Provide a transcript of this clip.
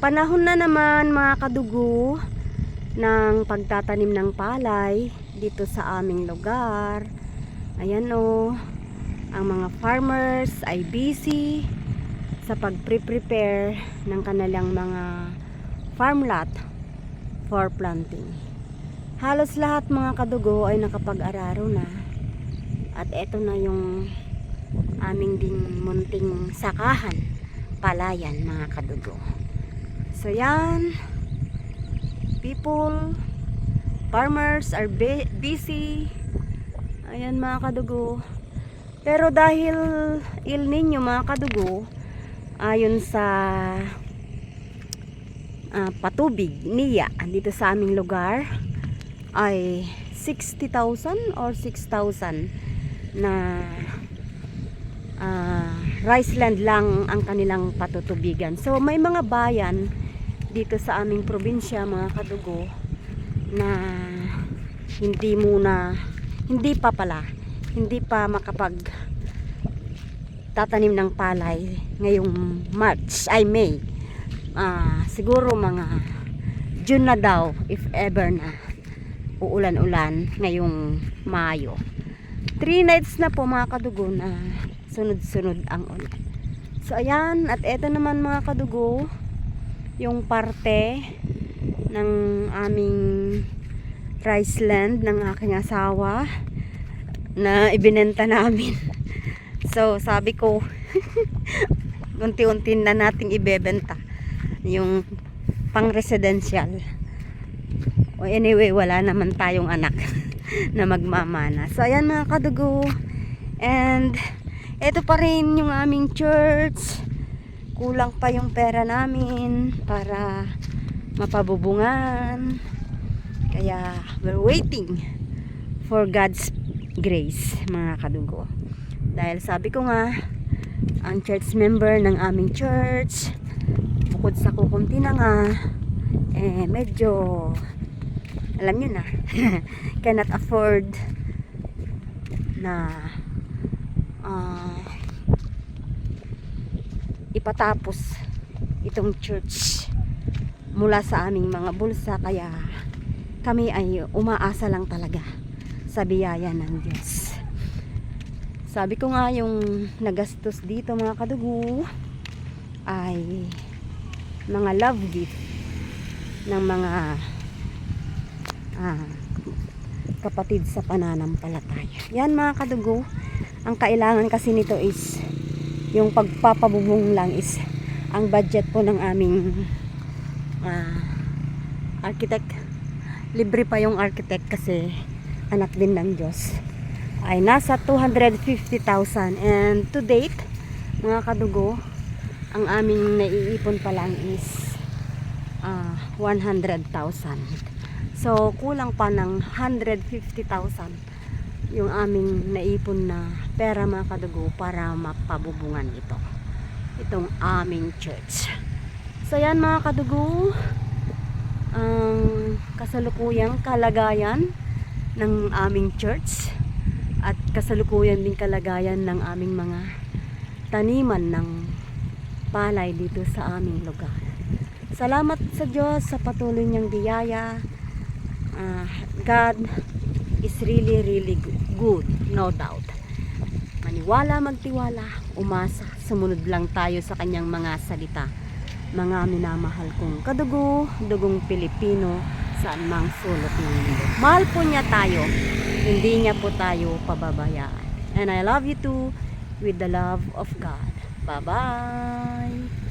Panahon na naman mga kadugo ng pagtatanim ng palay dito sa aming lugar. Ayan o, ang mga farmers ay busy sa pag-prepare ng kanilang mga farm lot for planting. Halos lahat mga kadugo ay nakapag-araro na. At eto na yung aming ding munting sakahan, palayan mga kadugo. So yan, people, farmers are bu- busy. Ayan mga kadugo. Pero dahil Il Nino mga kadugo, ayon sa ah, patubig niya dito sa aming lugar ay 60,000 or 6,000 na ah, rice land lang ang kanilang patutubigan. So may mga bayan dito sa aming probinsya mga kadugo na hindi muna hindi pa pala hindi pa makapag tatanim ng palay ngayong March ay May Ah, siguro mga June na daw if ever na uulan-ulan ngayong Mayo 3 nights na po mga kadugo na sunod-sunod ang ulan so ayan at eto naman mga kadugo yung parte ng aming rice land ng aking asawa na ibinenta namin. So, sabi ko, unti-unti na nating ibebenta yung pang residential. O anyway, wala naman tayong anak na magmamana. So, ayan mga kadugo. And, ito pa rin yung aming church kulang pa yung pera namin para mapabubungan. Kaya we're waiting for God's grace, mga kadugo. Dahil sabi ko nga, ang church member ng aming church, bukod sa kukunti na nga, eh medyo, alam nyo na, cannot afford na ah ipatapos itong church mula sa aming mga bulsa kaya kami ay umaasa lang talaga sa biyaya ng Diyos. Sabi ko nga yung nagastos dito mga kadugo ay mga love gift ng mga ah, kapatid sa pananampalataya. Yan mga kadugo ang kailangan kasi nito is yung pagpapabubong lang is ang budget po ng aming ah, architect. Libre pa yung architect kasi anak din ng Diyos. Ay nasa 250,000 and to date mga kadugo ang aming naiipon pa lang is ah, 100,000 so kulang pa ng 150,000 yung aming naipon na pera mga kadugo para mapabubungan ito. Itong aming church. So yan mga kadugo ang kasalukuyang kalagayan ng aming church at kasalukuyan din kalagayan ng aming mga taniman ng palay dito sa aming lugar. Salamat sa Diyos sa patuloy niyang biyaya. Ah, God is really really good no doubt. Maniwala magtiwala umasa sumunod lang tayo sa kanyang mga salita. Mga minamahal kong kadugo dugong Pilipino saan mang sulok ng mundo. Mahal po niya tayo hindi niya po tayo pababayaan. And I love you too with the love of God. Bye bye